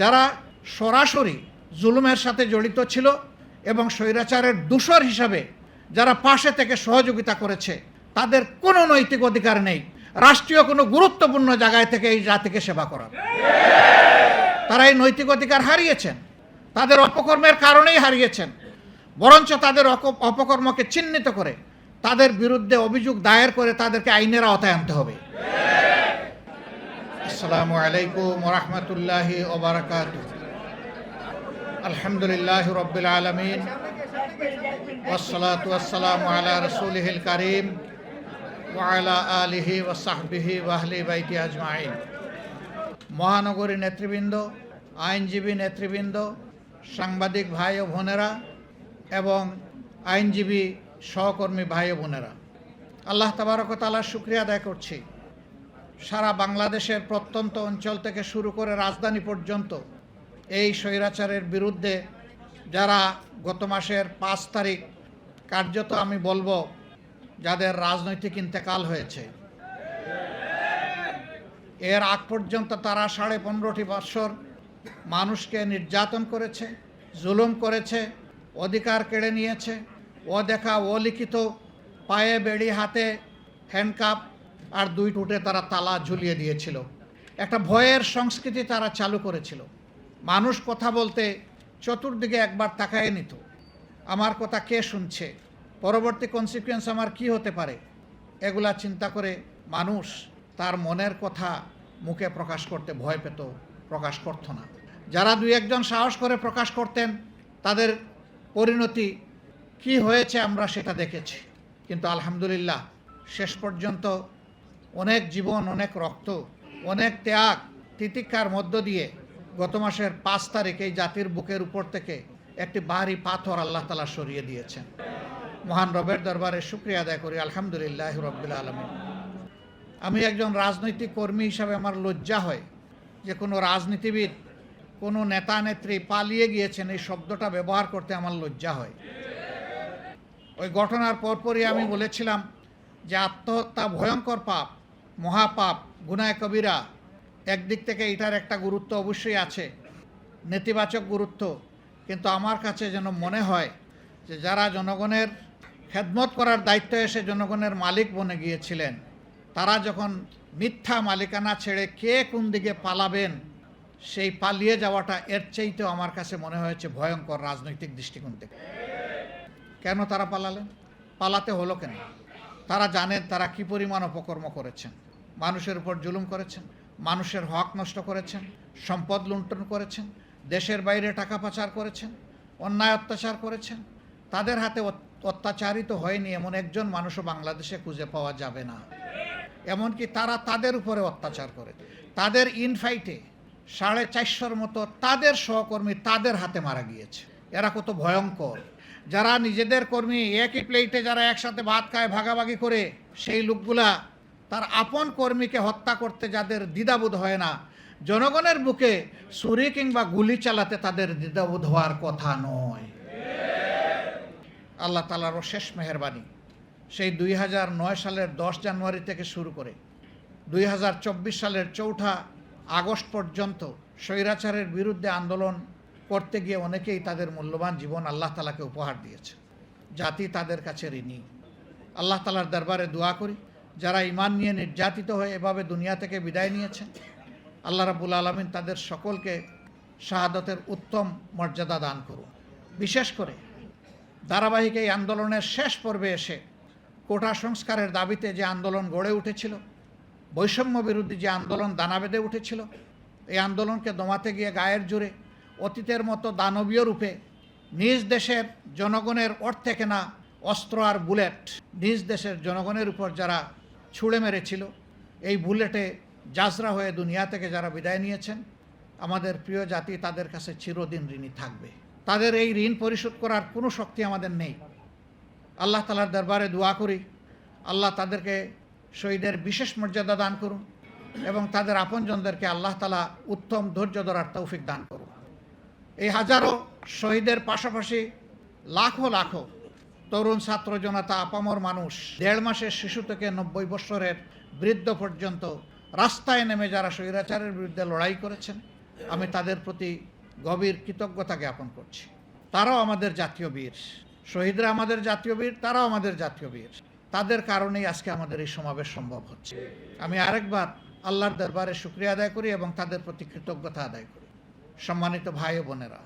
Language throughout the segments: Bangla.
যারা সরাসরি জুলুমের সাথে জড়িত ছিল এবং স্বৈরাচারের দূষর হিসাবে যারা পাশে থেকে সহযোগিতা করেছে, তাদের কোনো নৈতিক অধিকার নেই। রাষ্ট্রীয় কোনো গুরুত্বপূর্ণ জায়গায় থেকে এই জাতিকে সেবা করার। তারা এই নৈতিক অধিকার হারিয়েছেন। তাদের অপকর্মের কারণেই হারিয়েছেন। বরঞ্চ তাদের অপকর্মকে চিহ্নিত করে তাদের বিরুদ্ধে অভিযোগ দায়ের করে তাদেরকে আইনের আওতায় আনতে হবে। আসসালামু আলাইকুম রহমতুল্লাহ ওবরাকাত আলহামদুলিল্লাহ রবিল আলমিন। ওসলাত ওসালাম রসুল রসুলহিল করিম ওয়ালা আলিহি ওসাহবিহি ওয়াহলি বাইতি আজমাইন। মহানগরী নেতৃবৃন্দ, আইনজীবী নেতৃবৃন্দ, সাংবাদিক ভাই ও বোনেরা এবং আইনজীবী সহকর্মী ভাই ও বোনেরা, আল্লাহ তাবারকতালার শুক্রিয়া আদায় করছি। সারা বাংলাদেশের প্রত্যন্ত অঞ্চল থেকে শুরু করে রাজধানী পর্যন্ত এই স্বৈরাচারের বিরুদ্ধে যারা গত মাসের পাঁচ তারিখ কার্যত আমি বলব, যাদের রাজনৈতিক ইন্তেকাল হয়েছে। এর আগ পর্যন্ত তারা সাড়ে পনেরোটি বৎসর মানুষকে নির্যাতন করেছে, জুলুম করেছে, অধিকার কেড়ে নিয়েছে ও দেখা ও লিখিত পায়ে, বেড়ি, হাতে হ্যান্ডকাপ আর দুই টুটে তারা তালা ঝুলিয়ে দিয়েছিল। একটা ভয়ের সংস্কৃতি তারা চালু করেছিল। মানুষ কথা বলতে চতুর্দিকে একবার তাকায় নিত। আমার কথা কে শুনছে? পরবর্তী কনসিকুয়েন্স আমার কি হতে পারে? এগুলা চিন্তা করে মানুষ তার মনের কথা মুখে প্রকাশ করতে ভয় পেত, প্রকাশ করত না। যারা দুই একজন সাহস করে প্রকাশ করতেন, তাদের পরিণতি কি হয়েছে আমরা সেটা দেখেছি। কিন্তু আলহামদুলিল্লাহ, শেষ পর্যন্ত অনেক জীবন, অনেক রক্ত, অনেক ত্যাগ তিতিক্ষার মধ্য দিয়ে গত মাসের পাঁচ তারিখ এই জাতির বুকের উপর থেকে একটি ভারী পাথর আল্লাহ তালা সরিয়ে দিয়েছেন। মহান রবের দরবারে শুক্রিয়া আদায় করি। আলহামদুলিল্লাহ রব্বুল আলমী আমি একজন রাজনৈতিক কর্মী হিসাবে আমার লজ্জা হয় যে কোনো রাজনীতিবিদ, কোনো নেতা নেত্রী পালিয়ে গিয়েছেন এই শব্দটা ব্যবহার করতে আমার লজ্জা হয়। ওই ঘটনার পরপরই আমি বলেছিলাম যে আত্মহত্যা ভয়ঙ্কর পাপ। মহাপাপ, গুনায় কবিরা, একদিক থেকে এটার একটা গুরুত্ব অবশ্যই আছে, নেতিবাচক গুরুত্ব। কিন্তু আমার কাছে যেন মনে হয় যে যারা জনগণের খেদমত করার দায়িত্ব এসে জনগণের মালিক বনে গিয়েছিলেন, তারা যখন মিথ্যা মালিকানা ছেড়ে কে কোন দিকে পালাবেন, সেই পালিয়ে যাওয়াটা এর চাইতেও আমার কাছে মনে হয়েছে ভয়ঙ্কর রাজনৈতিক দৃষ্টিকোণ থেকে। কেন তারা পালালেন? পালাতে হলো কেন? তারা জানেন তারা কি পরিমাণ অপকর্ম করেছেন। মানুষের উপর জুলুম করেছেন, মানুষের হক নষ্ট করেছেন, সম্পদ লুণ্ঠন করেছেন, দেশের বাইরে টাকা পাচার করেছেন, অন্যায় অত্যাচার করেছেন। তাদের হাতে অত- অত্যাচারিত হয়নি এমন একজন মানুষও বাংলাদেশে খুঁজে পাওয়া যাবে না। এমনকি তারা তাদের উপরে অত্যাচার করে। তাদের ইনফাইটে সাড়ে চারশোর মতো তাদের সহকর্মী তাদের হাতে মারা গিয়েছে। এরা কত ভয়ঙ্কর। যারা নিজেদের কর্মী একই প্লেটে যারা একসাথে ভাত খায়, ভাগাভাগি করে, সেই লোকগুলা তার আপন কর্মীকে হত্যা করতে যাদের দ্বিধাবোধ হয় না, জনগণের বুকে ছুরি কিংবা গুলি চালাতে তাদের দ্বিধাবোধ হওয়ার কথা নয়। আল্লাহ তালারও শেষ মেহরবানি, সেই দুই হাজার নয় সালের দশ জানুয়ারি থেকে শুরু করে দুই হাজার চব্বিশ সালের চৌঠা আগস্ট পর্যন্ত স্বৈরাচারের বিরুদ্ধে আন্দোলন করতে গিয়ে অনেকেই তাদের মূল্যবান জীবন আল্লাহ তালাকে উপহার দিয়েছে। জাতি তাদের কাছে ঋণী। আল্লাহ তালার দরবারে দোয়া করি। যারা ইমান নিয়ে নির্যাতিত হয়ে এভাবে দুনিয়া থেকে বিদায় নিয়েছেন, আল্লাহ রাবুল আলমিন তাদের সকলকে শাহাদতের উত্তম মর্যাদা দান করুন। বিশেষ করে ধারাবাহিক এই আন্দোলনের শেষ পর্বে এসে কোটা সংস্কারের দাবিতে যে আন্দোলন গড়ে উঠেছিল, বৈষম্য বিরোধী যে আন্দোলন দানা বেঁধে উঠেছিল, এই আন্দোলনকে দমাতে গিয়ে গায়ের জোরে অতীতের মতো দানবীয় রূপে নিজ দেশের জনগণের অর্থে কেনা অস্ত্র আর বুলেট, নিজ দেশের জনগণের উপর যারা ছুঁড়ে মেরেছিল। এই বুলেটে জাজরা হয়ে দুনিয়া থেকে যারা বিদায় নিয়েছেন, আমাদের প্রিয় জাতি তাদের কাছে চিরদিন ঋণী থাকবে। তাদের এই ঋণ পরিশোধ করার কোনো শক্তি আমাদের নেই। আল্লাহ তালার দরবারে দোয়া করি, আল্লাহ তাদেরকে শহীদের বিশেষ মর্যাদা দান করুন এবং তাদের আপনজনদেরকে আল্লাহ তালা উত্তম ধৈর্য ধরার তৌফিক দান করুন। এই হাজারো শহীদের পাশাপাশি লাখো লাখো তরুণ ছাত্র জনতা আপামর মানুষ, দেড় মাসের শিশু থেকে নব্বই বৎসরের বৃদ্ধ পর্যন্ত রাস্তায় নেমে যারা স্বৈরাচারের বিরুদ্ধে লড়াই করেছেন, আমি তাদের প্রতি গভীর কৃতজ্ঞতা জ্ঞাপন করছি। তারাও আমাদের জাতীয় বীর। শহীদরা আমাদের জাতীয় বীর, তারাও আমাদের জাতীয় বীর। তাদের কারণেই আজকে আমাদের এই সমাবেশ সম্ভব হচ্ছে। আমি আরেকবার আল্লাহর দরবারে শুক্রিয়া আদায় করি এবং তাদের প্রতি কৃতজ্ঞতা আদায় করি। সম্মানিত ভাই বোনেরা,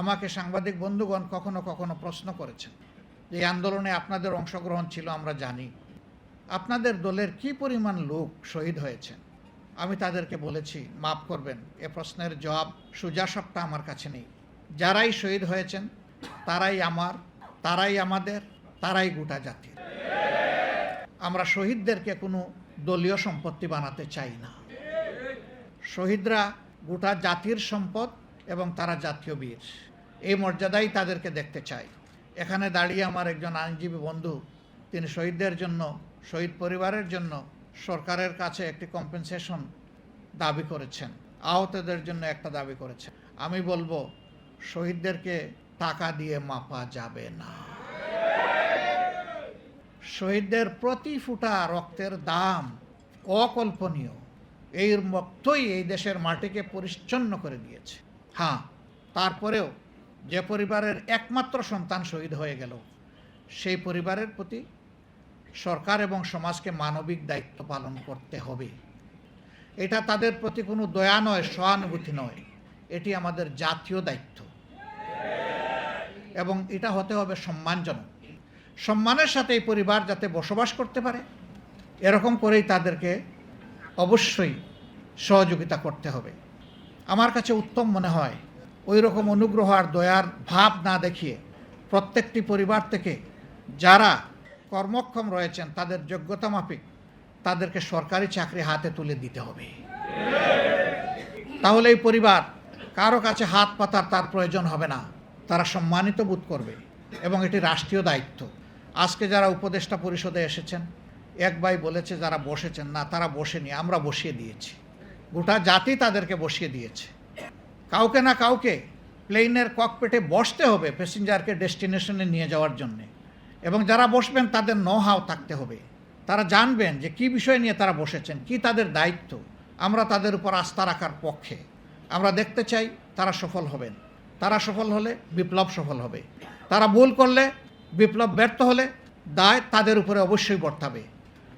আমাকে সাংবাদিক বন্ধুগণ কখনো কখনো প্রশ্ন করেছেন এই আন্দোলনে আপনাদের অংশগ্রহণ ছিল, আমরা জানি। আপনাদের দলের কি পরিমাণ লোক শহীদ হয়েছেন? আমি তাদেরকে বলেছি, মাফ করবেন, এ প্রশ্নের জবাব সুজাসবটা আমার কাছে নেই। যারাই শহীদ হয়েছেন, তারাই আমার, তারাই আমাদের, তারাই গোটা জাতির। আমরা শহীদদেরকে কোনো দলীয় সম্পত্তি বানাতে চাই না। শহীদরা গোটা জাতির সম্পদ এবং তারা জাতীয় বীর। এই মর্যাদাই তাদেরকে দেখতে চাই। এখানে দাঁড়িয়ে আমার একজন আইনজীবী বন্ধু, তিনি শহীদদের জন্য, শহীদ পরিবারের জন্য সরকারের কাছে একটি কম্পেনসেশন দাবি করেছেন। আহতদের জন্য একটা দাবি করেছেন। আমি বলব, শহীদদেরকে টাকা দিয়ে মাপা যাবে না। শহীদদের প্রতি ফুটা রক্তের দাম অকল্পনীয়। এই রক্তই এই দেশের মাটিকে পরিচ্ছন্ন করে দিয়েছে। হ্যাঁ তারপরেও যে পরিবারের একমাত্র সন্তান শহীদ হয়ে গেল, সেই পরিবারের প্রতি সরকার এবং সমাজকে মানবিক দায়িত্ব পালন করতে হবে। এটা তাদের প্রতি কোনো দয়া নয়, সহানুভূতি নয়। এটি আমাদের জাতীয় দায়িত্ব। এবং এটা হতে হবে সম্মানজনক। সম্মানের সাথে এই পরিবার যাতে বসবাস করতে পারে, এরকম করেই তাদেরকে অবশ্যই সহযোগিতা করতে হবে। আমার কাছে উত্তম মনে হয় ওই রকম অনুগ্রহ আর দয়ার ভাব না দেখিয়ে প্রত্যেকটি পরিবার থেকে যারা কর্মক্ষম রয়েছেন, তাদের যোগ্যতা মাফিক, তাদেরকে সরকারি চাকরি হাতে তুলে দিতে হবে। তাহলে এই পরিবার কারও কাছে হাত পাতার তার প্রয়োজন হবে না। তারা সম্মানিত বোধ করবে এবং এটি রাষ্ট্রীয় দায়িত্ব। আজকে যারা উপদেষ্টা পরিষদে এসেছেন, এক ভাই বলেছে, যারা বসেছেন, না, তারা বসেনি, আমরা বসিয়ে দিয়েছি। গোটা জাতি তাদেরকে বসিয়ে দিয়েছে। কাউকে না কাউকে প্লেনের ককপেটে বসতে হবে প্যাসেঞ্জারকে ডেস্টিনেশনে নিয়ে যাওয়ার জন্যে। এবং যারা বসবেন, তাদের ন হাও থাকতে হবে। তারা জানবেন যে কি বিষয় নিয়ে তারা বসেছেন, কি তাদের দায়িত্ব। আমরা তাদের উপর আস্থা রাখার পক্ষে। আমরা দেখতে চাই তারা সফল হবেন। তারা সফল হলে বিপ্লব সফল হবে। তারা ভুল করলে বিপ্লব ব্যর্থ হলে দায় তাদের উপরে অবশ্যই বর্তাবে।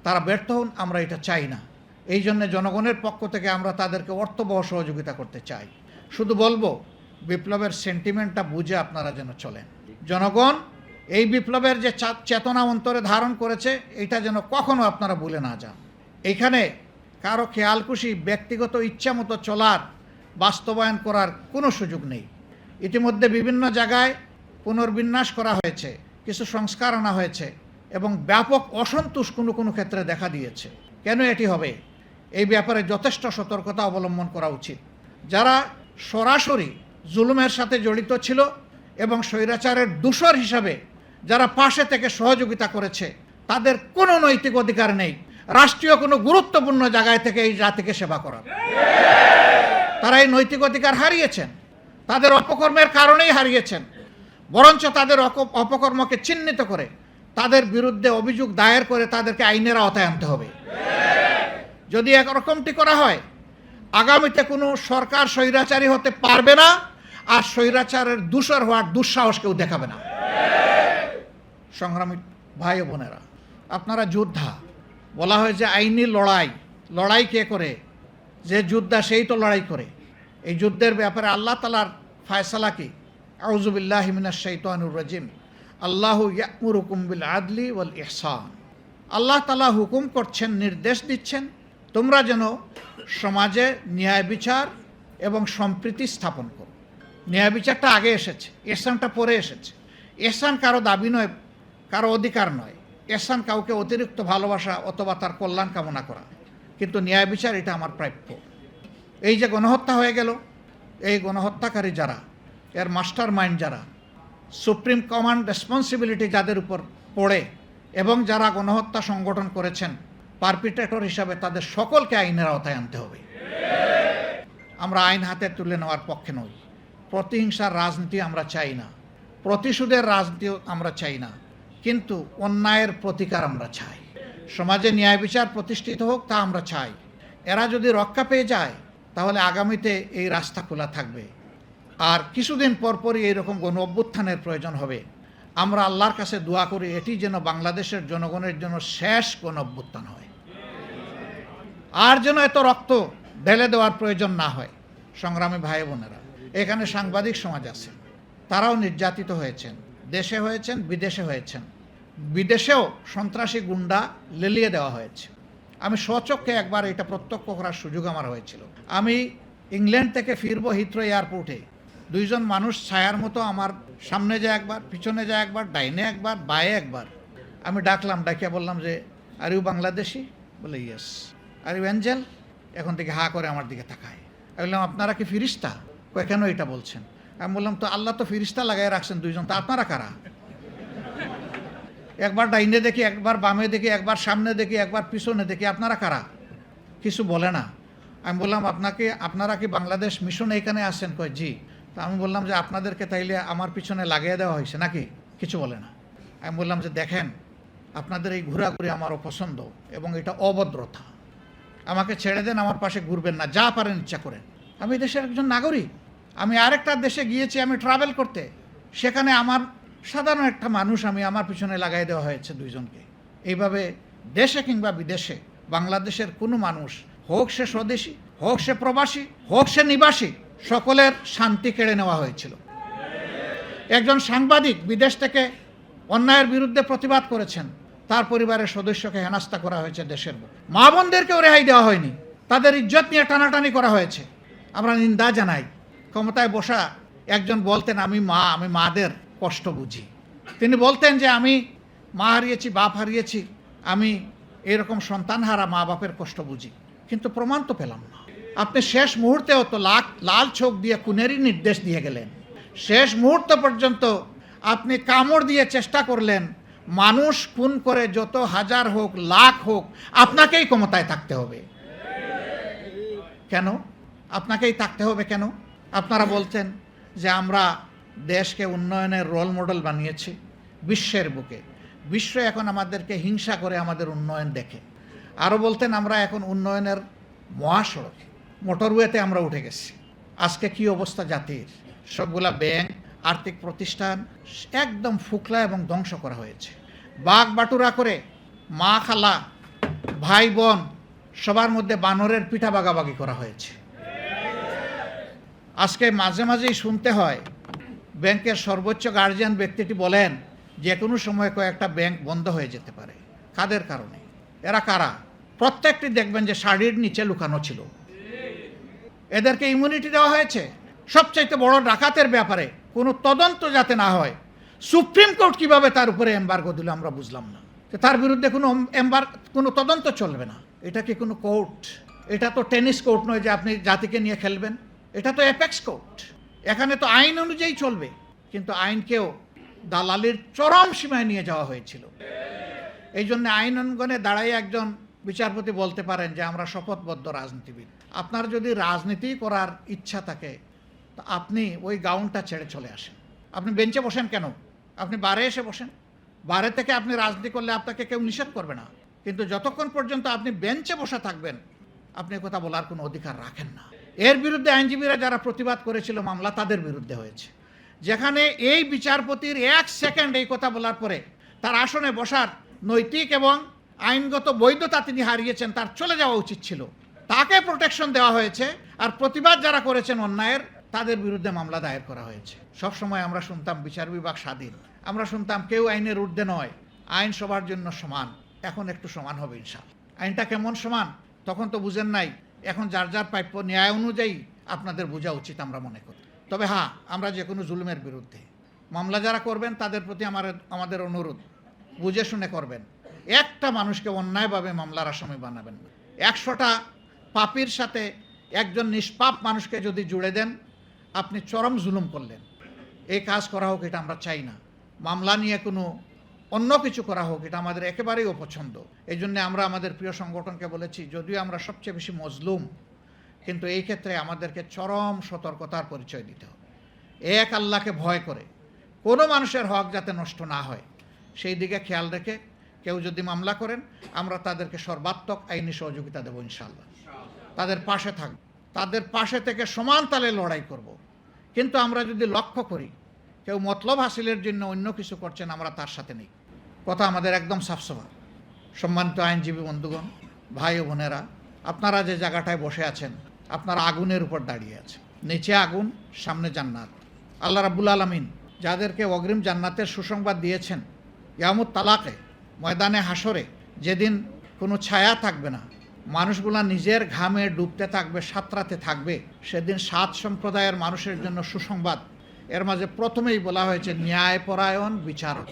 তারা ব্যর্থ হন, আমরা এটা চাই না। এই জন্য জনগণের পক্ষ থেকে আমরা তাদেরকে অর্থবহ সহযোগিতা করতে চাই। শুধু বলব, বিপ্লবের সেন্টিমেন্টটা বুঝে আপনারা যেন চলেন। জনগণ, এই বিপ্লবের যে চেতনা অন্তরে ধারণ করেছে, এটা যেন কখনো আপনারা ভুলে না যান। এখানে কারও খেয়ালকুশি, ব্যক্তিগত ইচ্ছা মতো চলার, বাস্তবায়ন করার কোনো সুযোগ নেই। ইতিমধ্যে বিভিন্ন জায়গায় পুনর্বিন্যাস করা হয়েছে, কিছু সংস্কার আনা হয়েছে এবং ব্যাপক অসন্তোষ কোনো কোনো ক্ষেত্রে দেখা দিয়েছে। কেন এটি হবে? এই ব্যাপারে যথেষ্ট সতর্কতা অবলম্বন করা উচিত। যারা সরাসরি জুলুমের সাথে জড়িত ছিল এবং স্বৈরাচারের দূষর হিসাবে যারা পাশে থেকে সহযোগিতা করেছে, তাদের কোনো নৈতিক অধিকার নেই। রাষ্ট্রীয় কোনো গুরুত্বপূর্ণ জায়গায় থেকে এই জাতিকে সেবা করার। তারা এই নৈতিক অধিকার হারিয়েছেন, তাদের অপকর্মের কারণেই হারিয়েছেন, বরঞ্চ তাদের অপকর্মকে চিহ্নিত করে তাদের বিরুদ্ধে অভিযোগ দায়ের করে তাদেরকে আইনের আওতায় আনতে হবে। যদি একরকমটি করা হয় আগামীতে কোনো সরকার স্বৈরাচারী হতে পারবে না, আর স্বৈরাচারের দূষর হওয়ার দুঃসাহস কেউ দেখাবে না। সংগ্রামী ভাই বোনেরা, আপনারা যোদ্ধা, বলা হয় যে আইনি লড়াই লড়াই কে করে? যে যোদ্ধা সেই তো লড়াই করে। এই যুদ্ধের ব্যাপারে আল্লাহ তালার ফায়সালা কি? আউজুবিল্লাহ হিমিনা শৈতানুর রাজিম। আল্লাহ ইয়ামুরুকুম বিল আদলি ওয়াল ইহসান। আল্লাহ তালা হুকুম করছেন, নির্দেশ দিচ্ছেন, তোমরা যেন সমাজে ন্যায় বিচার এবং সম্প্রীতি স্থাপন করো ন্যায় বিচারটা আগে এসেছে এসানটা পরে এসেছে। এহসান কারও দাবি নয়, কারও অধিকার নয়। এহসান কাউকে অতিরিক্ত ভালোবাসা অথবা তার কল্যাণ কামনা করা। কিন্তু ন্যায় বিচার এটা আমার প্রাপ্য। এই যে গণহত্যা হয়ে গেল, এই গণহত্যাকারী যারা, এর মাস্টার মাইন্ড যারা, সুপ্রিম কমান্ড রেসপন্সিবিলিটি যাদের উপর পড়ে এবং যারা গণহত্যা সংগঠন করেছেন পারপিটেটর হিসাবে তাদের সকলকে আইনের আওতায় আনতে হবে। আমরা আইন হাতে তুলে নেওয়ার পক্ষে নই। প্রতিহিংসার রাজনীতি আমরা চাই না। প্রতিশোধের রাজনীতিও আমরা চাই না। কিন্তু অন্যায়ের প্রতিকার আমরা চাই। সমাজে ন্যায় বিচার প্রতিষ্ঠিত হোক তা আমরা চাই। এরা যদি রক্ষা পেয়ে যায়, তাহলে আগামীতে এই রাস্তা খোলা থাকবে। আর কিছুদিন পরপরই এইরকম গণ অভ্যুত্থানের প্রয়োজন হবে। আমরা আল্লাহর কাছে দোয়া করি, এটি যেন বাংলাদেশের জনগণের জন্য শেষ গণ অভ্যুত্থান হয়। আর যেন এত রক্ত ঢেলে দেওয়ার প্রয়োজন না হয়। সংগ্রামী ভাই বোনেরা, এখানে সাংবাদিক সমাজ আছে। তারাও নির্যাতিত হয়েছেন। দেশে হয়েছেন, বিদেশে হয়েছেন। বিদেশেও সন্ত্রাসী গুন্ডা লেলিয়ে দেওয়া হয়েছে। আমি স্বচক্ষে একবার এটা প্রত্যক্ষ করার সুযোগ আমার হয়েছিল। আমি ইংল্যান্ড থেকে ফিরবো হিথ্রো এয়ারপোর্টে। দুইজন মানুষ ছায়ার মতো আমার সামনে যায় একবার, পিছনে যায় একবার, ডাইনে একবার, বায়ে একবার। আমি ডাকলাম, ডাকিয়া বললাম যে, আর ইউ বাংলাদেশি? বলে ইয়েস আর অ্যাঞ্জেল এখন থেকে হা করে আমার দিকে তাকায়। আমি বললাম, আপনারা কি ফিরিস্তা? কেন এটা বলছেন? আমি বললাম, তো আল্লাহ তো ফিরিস্তা লাগাই রাখছেন দুইজন, তা আপনারা কারা? একবার ডাইনে দেখি, একবার বামে দেখি, একবার সামনে দেখি, একবার পিছনে দেখি, আপনারা কারা? কিছু বলে না। আমি বললাম, আপনাকে, আপনারা কি বাংলাদেশ মিশন এইখানে আসেন কয়, জি। তা আমি বললাম যে, আপনাদেরকে তাইলে আমার পিছনে লাগিয়ে দেওয়া হয়েছে নাকি? কিছু বলে না। আমি বললাম যে, দেখেন, আপনাদের এই ঘোরাঘুরি আমার অপছন্দ এবং এটা অভদ্রতা। আমাকে ছেড়ে দেন, আমার পাশে ঘুরবেন না। যা পারেন, ইচ্ছা করেন। আমি দেশের একজন নাগরিক। আমি আরেকটা দেশে গিয়েছি, আমি ট্রাভেল করতে। সেখানে আমার সাধারণ একটা মানুষ আমি আমার পিছনে লাগাই দেওয়া হয়েছে দুইজনকে। এইভাবে দেশে কিংবা বিদেশে, বাংলাদেশের কোনো মানুষ, হোক সে স্বদেশী, হোক সে প্রবাসী, হোক সে নিবাসী, সকলের শান্তি কেড়ে নেওয়া হয়েছিল। একজন সাংবাদিক বিদেশ থেকে অন্যায়ের বিরুদ্ধে প্রতিবাদ করেছেন। তার পরিবারের সদস্যকে হেনাস্তা করা হয়েছে দেশের। মা বোনদেরকেও রেহাই দেওয়া হয়নি। তাদের ইজ্জত নিয়ে টানাটানি করা হয়েছে। আমরা নিন্দা জানাই। ক্ষমতায় বসা একজন বলতেন, আমি মা, আমি মাদের কষ্ট বুঝি। তিনি বলতেন যে, আমি মা হারিয়েছি, বাপ হারিয়েছি, আমি এরকম সন্তান হারা মা বাপের কষ্ট বুঝি। কিন্তু প্রমাণ তো পেলাম না। আপনি শেষ মুহূর্তেও তো লাখ লাল চোখ দিয়ে খুনেরই নির্দেশ দিয়ে গেলেন। শেষ মুহূর্ত পর্যন্ত আপনি কামড় দিয়ে চেষ্টা করলেন মানুষ খুন করে যত হাজার হোক, লাখ হোক, আপনাকেই ক্ষমতায় থাকতে হবে। কেন? আপনাকেই থাকতে হবে কেন? আপনারা বলছেন যে আমরা দেশকে উন্নয়নের রোল মডেল বানিয়েছি বিশ্বের বুকে। বিশ্ব এখন আমাদেরকে হিংসা করে আমাদের উন্নয়ন দেখে। আরও বলতেন, আমরা এখন উন্নয়নের মহাসড়কে মোটরওয়েতে আমরা উঠে গেছি। আজকে কি অবস্থা জাতির? সবগুলা ব্যাংক আর্থিক প্রতিষ্ঠান একদম ফুকলা এবং ধ্বংস করা হয়েছে। বাঘ বাটুরা করে মা খালা, ভাই বোন, সবার মধ্যে বানরের পিঠা বাগাবাগি করা হয়েছে। আজকে মাঝে মাঝেই শুনতে হয়, ব্যাংকের সর্বোচ্চ গার্জিয়ান ব্যক্তিটি বলেন যে কোনো সময় কয়েকটা ব্যাংক বন্ধ হয়ে যেতে পারে। কাদের কারণে? এরা কারা? প্রত্যেকটি দেখবেন যে শাড়ির নিচে লুকানো ছিল। এদেরকে ইমিউনিটি দেওয়া হয়েছে। সবচাইতে বড় ডাকাতের ব্যাপারে কোনো তদন্ত যাতে না হয়, সুপ্রিম কোর্ট কীভাবে তার উপরে এম্বার্গো দিল আমরা বুঝলাম না। যে তার বিরুদ্ধে কোনো এম্বার কোনো তদন্ত চলবে না। এটা কি কোনো কোর্ট? এটা তো টেনিস কোর্ট নয় যে আপনি জাতিকে নিয়ে খেলবেন। এটা তো অ্যাপেক্স কোর্ট। এখানে তো আইন অনুযায়ী চলবে। কিন্তু আইনকেও দালালির চরম সীমায় নিয়ে যাওয়া হয়েছিল। এই জন্য আইন অঙ্গনে দাঁড়াই একজন বিচারপতি বলতে পারেন যে আমরা শপথবদ্ধ রাজনীতিবিদ। আপনার যদি রাজনীতি করার ইচ্ছা থাকে তো আপনি ওই গাউনটা ছেড়ে চলে আসেন। আপনি বেঞ্চে বসেন কেন? আপনি বারে এসে বসেন। বারে থেকে আপনি রাজনীতি করলে আপনাকে কেউ নিষেধ করবে না। কিন্তু যতক্ষণ পর্যন্ত আপনি বেঞ্চে বসে থাকবেন, আপনি কথা বলার কোনো অধিকার রাখেন না। এর বিরুদ্ধে আইনজীবীরা যারা প্রতিবাদ করেছিল মামলা, তাদের বিরুদ্ধে হয়েছে। যেখানে এই বিচারপতির এক সেকেন্ড এই কথা বলার পরে তার আসনে বসার নৈতিক এবং আইনগত বৈধতা তিনি হারিয়েছেন, তার চলে যাওয়া উচিত ছিল। তাকে প্রোটেকশন দেওয়া হয়েছে। আর প্রতিবাদ যারা করেছেন অন্যায়ের তাদের বিরুদ্ধে মামলা দায়ের করা হয়েছে। সব সময় আমরা শুনতাম বিচার বিভাগ স্বাধীন। আমরা শুনতাম কেউ আইনের ঊর্ধ্বে নয়। আইন সবার জন্য সমান। এখন একটু সমান হবে ইনশাল আইনটা কেমন সমান? তখন তো বুঝেন নাই। এখন যার যার প্রাপ্য ন্যায় অনুযায়ী আপনাদের বোঝা উচিত আমরা মনে করি। তবে হ্যাঁ আমরা যে কোনো জুলুমের বিরুদ্ধে। মামলা যারা করবেন, তাদের প্রতি আমার, আমাদের অনুরোধ, বুঝে শুনে করবেন। একটা মানুষকে অন্যায়ভাবে মামলার আসামি বানাবেন না। একশোটা পাপির সাথে একজন নিষ্পাপ মানুষকে যদি জুড়ে দেন আপনি চরম জুলুম করলেন। এই কাজ করা হোক, এটা আমরা চাই না। মামলা নিয়ে কোনো অন্য কিছু করা হোক, এটা আমাদের একেবারেই অপছন্দ। এই জন্য আমরা আমাদের প্রিয় সংগঠনকে বলেছি, যদিও আমরা সবচেয়ে বেশি মজলুম, কিন্তু এই ক্ষেত্রে আমাদেরকে চরম সতর্কতার পরিচয় দিতে হবে। এক আল্লাহকে ভয় করে কোনো মানুষের হক যাতে নষ্ট না হয়, সেই দিকে খেয়াল রেখে কেউ যদি মামলা করেন, আমরা তাদেরকে সর্বাত্মক আইনি সহযোগিতা দেবো ইনশাল্লাহ তাদের পাশে থাকব। তাদের পাশে থেকে সমান তালে লড়াই করব। কিন্তু আমরা যদি লক্ষ্য করি, কেউ মতলব হাসিলের জন্য অন্য কিছু করছেন, আমরা তার সাথে নেই। কথা আমাদের একদম সাফসফা সম্মানিত আইনজীবী বন্ধুগণ, ভাই ও বোনেরা, আপনারা যে জায়গাটায় বসে আছেন, আপনারা আগুনের উপর দাঁড়িয়ে আছেন। নিচে আগুন, সামনে জান্নাত। আল্লাহ রাব্বুল আলমিন যাদেরকে অগ্রিম জান্নাতের সুসংবাদ দিয়েছেন ইয়ামুত তালাকে, ময়দানে হাসরে যেদিন কোনো ছায়া থাকবে না মানুষগুলা নিজের ঘামে ডুবতে থাকবে, সাঁতরাতে থাকবে। সেদিন সাত সম্প্রদায়ের মানুষের জন্য সুসংবাদ। এর মাঝে প্রথমেই বলা হয়েছে, ন্যায়পরায়ণ বিচারক।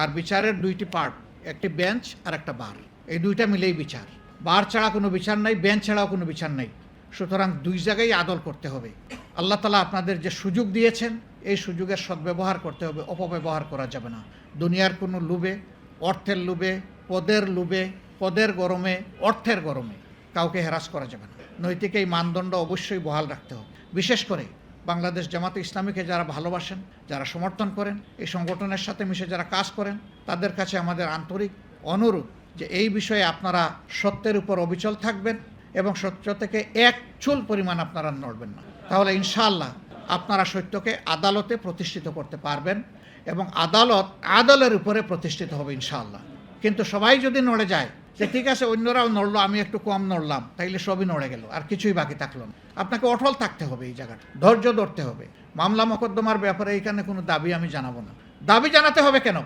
আর বিচারের দুইটি পার্ট একটি বেঞ্চ আর একটা বার এই দুইটা মিলেই বিচার। বার ছাড়া কোনো বিচার নাই বেঞ্চ ছাড়াও কোনো বিচার নেই। সুতরাং দুই জায়গায় আদল করতে হবে। আল্লাহ তালা আপনাদের যে সুযোগ দিয়েছেন, এই সুযোগের সদ্ব্যবহার করতে হবে, অপব্যবহার করা যাবে না। দুনিয়ার কোনো লুবে অর্থের লুবে পদের লুবে পদের গরমে, অর্থের গরমে কাউকে হেরাস করা যাবে না। নৈতিক এই মানদণ্ড অবশ্যই বহাল রাখতে হবে। বিশেষ করে বাংলাদেশ জামাতে ইসলামীকে যারা ভালোবাসেন, যারা সমর্থন করেন, এই সংগঠনের সাথে মিশে যারা কাজ করেন, তাদের কাছে আমাদের আন্তরিক অনুরোধ যে এই বিষয়ে আপনারা সত্যের উপর অবিচল থাকবেন এবং সত্য থেকে এক চুল পরিমাণ আপনারা নড়বেন না। তাহলে ইনশাআল্লাহ আপনারা সত্যকে আদালতে প্রতিষ্ঠিত করতে পারবেন এবং আদালত আদলের উপরে প্রতিষ্ঠিত হবে ইনশাআল্লাহ। কিন্তু সবাই যদি নড়ে যায় যে ঠিক আছে, অন্যরাও নড়লো, আমি একটু কম নড়লাম, তাইলে সবই নড়ে গেল, আর কিছুই বাকি থাকল না। আপনাকে অটল থাকতে হবে এই জায়গাটা, ধৈর্য ধরতে হবে। মামলা মোকদ্দমার ব্যাপারে এইখানে কোনো দাবি আমি জানাব না। দাবি জানাতে হবে কেন?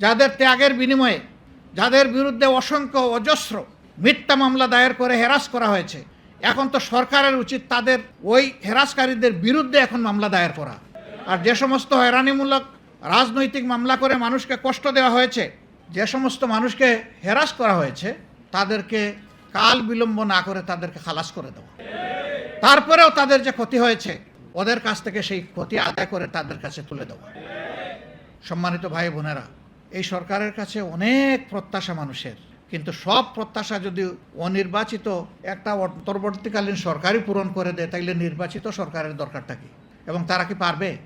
যাদের ত্যাগের বিনিময়ে, যাদের বিরুদ্ধে অসংখ্য অজস্র মিথ্যা মামলা দায়ের করে হেরাস করা হয়েছে, এখন তো সরকারের উচিত তাদের ওই হেরাসকারীদের বিরুদ্ধে এখন মামলা দায়ের করা। আর যে সমস্ত হয়রানিমূলক রাজনৈতিক মামলা করে মানুষকে কষ্ট দেওয়া হয়েছে যে সমস্ত মানুষকে হেরাস করা হয়েছে, তাদেরকে কাল বিলম্ব না করে তাদেরকে খালাস করে দেওয়া। তারপরেও তাদের যে ক্ষতি হয়েছে, ওদের কাছ থেকে সেই ক্ষতি আদায় করে তাদের কাছে তুলে দেওয়া। সম্মানিত ভাই বোনেরা, এই সরকারের কাছে অনেক প্রত্যাশা মানুষের, কিন্তু সব প্রত্যাশা যদি অনির্বাচিত একটা অন্তর্বর্তীকালীন সরকারই পূরণ করে দেয়, তাইলে নির্বাচিত সরকারের দরকারটা কি? এবং তারা কি পারবে?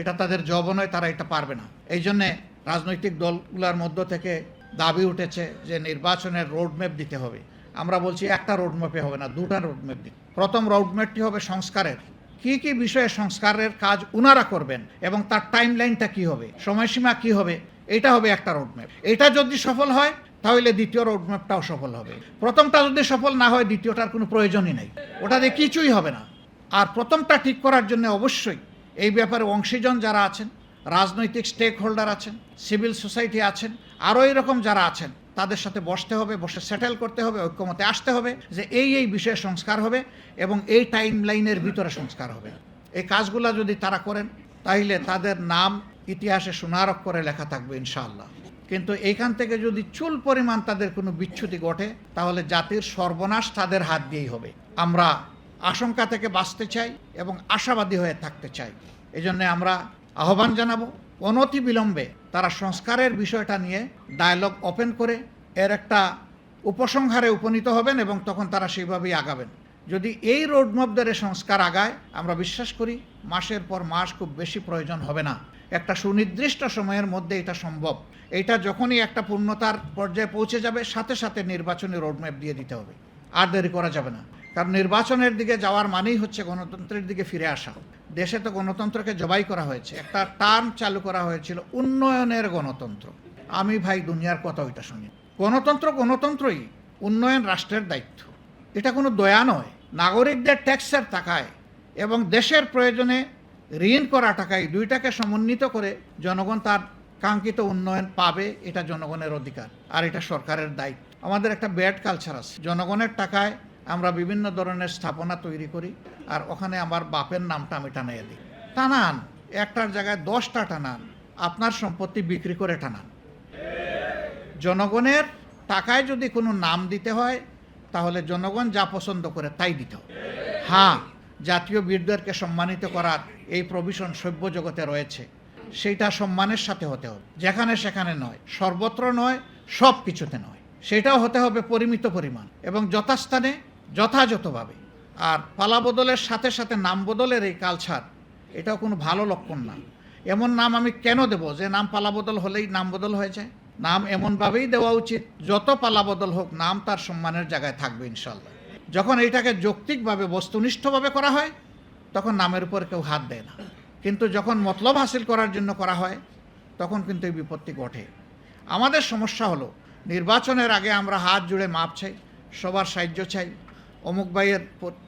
এটা তাদের জব নয়, তারা এটা পারবে না। এই জন্যে রাজনৈতিক দলগুলোর মধ্য থেকে দাবি উঠেছে যে নির্বাচনের রোডম্যাপ দিতে হবে। আমরা বলছি একটা রোডম্যাপে হবে না, দুটা রোডম্যাপ দিতে। প্রথম রোডম্যাপটি হবে সংস্কারের। কি কি বিষয়ে সংস্কারের কাজ উনারা করবেন এবং তার টাইম লাইনটা কী হবে, সময়সীমা কি হবে, এটা হবে একটা রোডম্যাপ এটা যদি সফল হয়, তাহলে দ্বিতীয় রোডম্যাপটাও সফল হবে। প্রথমটা যদি সফল না হয়, দ্বিতীয়টার কোনো প্রয়োজনই নেই। ওটা দিয়ে কিছুই হবে না। আর প্রথমটা ঠিক করার জন্য অবশ্যই এই ব্যাপারে অংশীজন যারা আছেন রাজনৈতিক স্টেক হোল্ডার আছেন সিভিল সোসাইটি আছেন, আরও এরকম যারা আছেন, তাদের সাথে বসতে হবে, বসে সেটেল করতে হবে, ঐক্যমতে আসতে হবে যে এই এই বিষয়ে সংস্কার হবে এবং এই টাইম লাইনের ভিতরে সংস্কার হবে। এই কাজগুলো যদি তারা করেন তাহলে তাদের নাম ইতিহাসে সোনার করে লেখা থাকবে ইনশাআল্লাহ। কিন্তু এইখান থেকে যদি চুল পরিমাণ তাদের কোনো বিচ্যুতি ঘটে, তাহলে জাতির সর্বনাশ তাদের হাত দিয়েই হবে। আমরা আশঙ্কা থেকে বাঁচতে চাই এবং আশাবাদী হয়ে থাকতে চাই। এই আমরা আহ্বান জানাব, অনতি বিলম্বে তারা সংস্কারের বিষয়টা নিয়ে ডায়ালগ ওপেন করে এর একটা উপসংহারে উপনীত হবেন এবং তখন তারা সেইভাবেই আগাবেন। যদি এই রোডম্যাপ ধরে সংস্কার আগায়, আমরা বিশ্বাস করি মাসের পর মাস খুব বেশি প্রয়োজন হবে না। একটা সুনির্দিষ্ট সময়ের মধ্যে এটা সম্ভব। এটা যখনই একটা পূর্ণতার পর্যায়ে পৌঁছে যাবে, সাথে সাথে নির্বাচনী রোডম্যাপ দিয়ে দিতে হবে। আর দেরি করা যাবে না। কারণ নির্বাচনের দিকে যাওয়ার মানেই হচ্ছে গণতন্ত্রের দিকে ফিরে আসা। দেশে তো গণতন্ত্রকে জবাই করা হয়েছে। একটা টার্ম চালু করা হয়েছিল, উন্নয়নের গণতন্ত্র। আমি ভাই দুনিয়ার কথা ওইটা শুনি। গণতন্ত্র গণতন্ত্রই, উন্নয়ন রাষ্ট্রের দায়িত্ব। এটা কোনো দয়া নয়। নাগরিকদের ট্যাক্সের টাকায় এবং দেশের প্রয়োজনে ঋণ করা টাকায় দুইটাকে সমন্বিত করে জনগণ তার কাঙ্ক্ষিত উন্নয়ন পাবে, এটা জনগণের অধিকার। আর এটা সরকারের দায়িত্ব। আমাদের একটা ব্যাড কালচার আছে। জনগণের টাকায় আমরা বিভিন্ন ধরনের স্থাপনা তৈরি করি আর ওখানে আমার বাপের নামটা আমি টানাইয়ে দিই। টানান, একটার জায়গায় দশটা টানান, আপনার সম্পত্তি বিক্রি করে টানান। জনগণের টাকায় যদি কোনো নাম দিতে হয়, তাহলে জনগণ যা পছন্দ করে তাই দিতে হবে। হ্যাঁ জাতীয় বীরদেরকে সম্মানিত করার এই প্রভিশন সভ্য জগতে রয়েছে। সেইটা সম্মানের সাথে হতে হবে। যেখানে সেখানে নয়, সর্বত্র নয় সব কিছুতে নয়। সেটাও হতে হবে পরিমিত পরিমাণ এবং যথাস্থানে যথাযথভাবে। আর পালা বদলের সাথে সাথে নাম বদলের এই কালচার এটাও কোনো ভালো লক্ষণ না। এমন নাম আমি কেন দেব যে নাম পালা বদল হলেই নাম বদল হয়ে যায়? নাম এমনভাবেই দেওয়া উচিত, যত পালা বদল হোক, নাম তার সম্মানের জায়গায় থাকবে ইনশাল্লাহ যখন এইটাকে যৌক্তিকভাবে, বস্তুনিষ্ঠভাবে করা হয়, তখন নামের উপর কেউ হাত দেয় না। কিন্তু যখন মতলব হাসিল করার জন্য করা হয়, তখন কিন্তু এই বিপত্তি ঘটে। আমাদের সমস্যা হলো, নির্বাচনের আগে আমরা হাত জুড়ে মাপ চাই, সবার সাহায্য চাই অমুক ভাইয়ের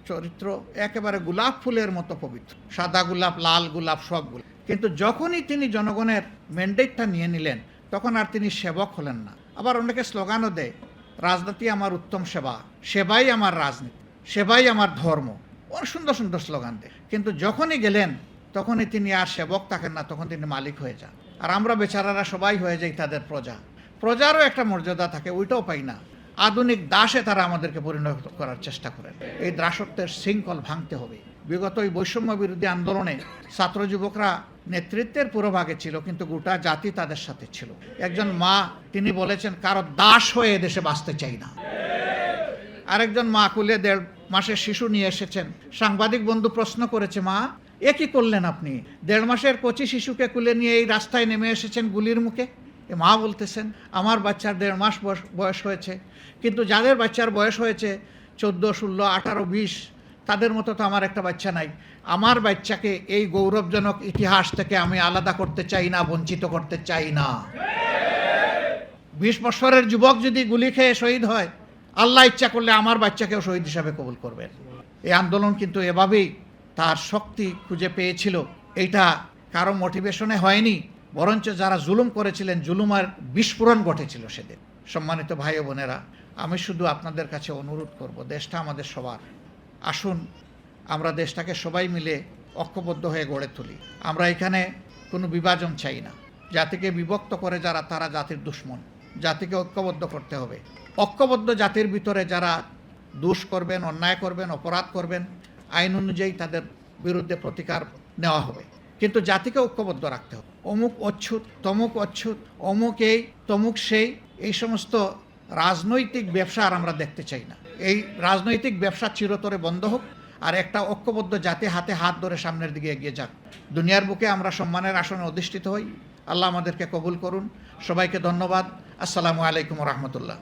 চরিত্র একেবারে গোলাপ ফুলের মতো পবিত্র। সাদা গোলাপ, লাল গোলাপ, সব গোলাপ। কিন্তু যখনই তিনি জনগণের ম্যান্ডেটটা নিয়ে নিলেন, তখন আর তিনি সেবক হলেন না। আবার অনেকে স্লোগানও দেয়, রাজনীতি আমার উত্তম সেবা, সেবাই আমার রাজনীতি, সেবাই আমার ধর্ম। অনেক সুন্দর সুন্দর স্লোগান দেয়। কিন্তু যখনই গেলেন, তখনই তিনি আর সেবক থাকেন না, তখন তিনি মালিক হয়ে যান। আর আমরা বেচারারা সবাই হয়ে যাই তাদের প্রজা। প্রজারও একটা মর্যাদা থাকে, ওইটাও পাই না। আধুনিক দাসে তারা আমাদেরকে পরিণত করার চেষ্টা করেন। এই দাসত্বের শৃঙ্খল ভাঙতে হবে। বিগত এই বৈষম্য বিরোধী আন্দোলনে ছাত্র যুবকরা নেতৃত্বের পুরোভাগে ছিল, কিন্তু গোটা জাতি তাদের সাথে ছিল। একজন মা, তিনি বলেছেন, কারও দাস হয়ে দেশে বাঁচতে চাই না। আরেকজন মা কুলে দেড় মাসের শিশু নিয়ে এসেছেন। সাংবাদিক বন্ধু প্রশ্ন করেছে, মা, এ কি করলেন আপনি? দেড় মাসের কচি শিশুকে কুলে নিয়ে এই রাস্তায় নেমে এসেছেন গুলির মুখে? মা বলতেছেন, আমার বাচ্চার দেড় মাস বয়স হয়েছে। কিন্তু যাদের বাচ্চার বয়স হয়েছে, চোদ্দ, ষোলো, আঠারো, বিশ, তাদের মতো তো আমার একটা বাচ্চা নাই। আমার বাচ্চাকে এই গৌরবজনক ইতিহাস থেকে আমি আলাদা করতে চাই না, বঞ্চিত করতে চাই না। বিশ বছরের যুবক যদি গুলি খেয়ে শহীদ হয়, আল্লাহ ইচ্ছা করলে আমার বাচ্চাকেও শহীদ হিসাবে কবুল করবেন। এই আন্দোলন কিন্তু এভাবেই তার শক্তি খুঁজে পেয়েছিল। এইটা কারও মোটিভেশনে হয়নি। বরঞ্চ যারা জুলুম করেছিলেন, জুলুমার বিস্ফোরণ ঘটেছিল সেদিন। সম্মানিত ভাই বোনেরা, আমি শুধু আপনাদের কাছে অনুরোধ করব, দেশটা আমাদের সবার। আসুন, আমরা দেশটাকে সবাই মিলে ঐক্যবদ্ধ হয়ে গড়ে তুলি। আমরা এখানে কোনো বিভাজন চাই না। জাতিকে বিভক্ত করে যারা, তারা জাতির দুশ্মন। জাতিকে ঐক্যবদ্ধ করতে হবে। ঐক্যবদ্ধ জাতির ভিতরে যারা দোষ করবেন, অন্যায় করবেন, অপরাধ করবেন, আইন অনুযায়ী তাদের বিরুদ্ধে প্রতিকার নেওয়া হবে। কিন্তু জাতিকে ঐক্যবদ্ধ রাখতে হবে। অমুক অচ্ছুত, তমুক অচ্ছুত, অমুক এই, তমুক সেই, এই সমস্ত রাজনৈতিক ব্যবসা আর আমরা দেখতে চাই না। এই রাজনৈতিক ব্যবসা চিরতরে বন্ধ হোক আর একটা ঐক্যবদ্ধ জাতি হাতে হাত ধরে সামনের দিকে এগিয়ে যাক। দুনিয়ার বুকে আমরা সম্মানের আসনে অধিষ্ঠিত হই। আল্লাহ আমাদেরকে কবুল করুন। সবাইকে ধন্যবাদ। আসসালামু আলাইকুম রহমতুল্লাহ।